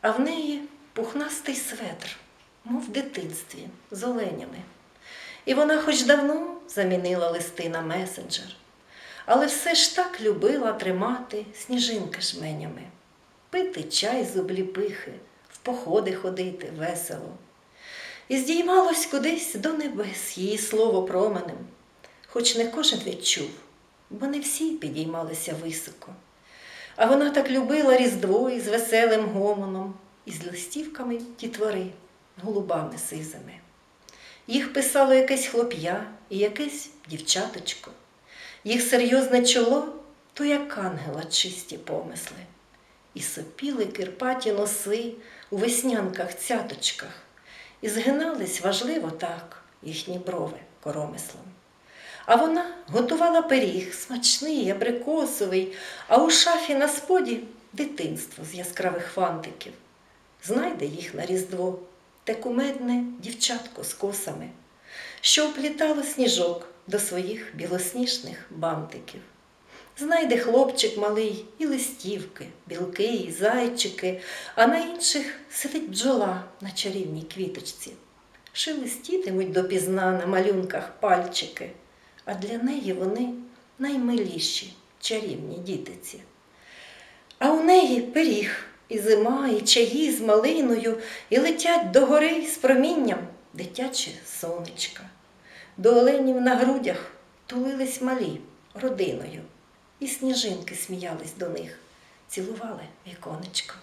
а в неї пухнастий светр, мов в дитинстві, з оленями. І вона хоч давно замінила листи на месенджер, але все ж так любила тримати сніжинки жменями, пити чай з обліпихи, в походи ходити весело. І здіймалось кудись до небес її слово променем, хоч не кожен відчув, бо не всі підіймалися високо. А вона так любила Різдво із веселим гомоном, із листівками дітвори, голубами сизими. Їх писало якесь хлоп'я і якесь дівчаточко. Їх серйозне чоло то як ангела чисті помисли. І сопіли кирпаті носи у веснянках цяточках, і згинались важливо так їхні брови коромислом. А вона готувала пиріг, смачний, абрикосовий, а у шафі на споді дитинство з яскравих фантиків. Знайде їх на різдво те кумедне дівчатко з косами, що оплітало сніжок до своїх білосніжних бантиків. Знайде хлопчик малий і листівки, білки, і зайчики, а на інших сидить бджола на чарівній квіточці. Шелестітимуть допізна на малюнках пальчики, а для неї вони наймиліші чарівні дітиці. А у неї пиріг, і зима, і чаї з малиною, і летять до гори з промінням дитяче сонечка. До оленів на грудях тулились малі родиною, і сніжинки сміялись до них, цілували віконечко.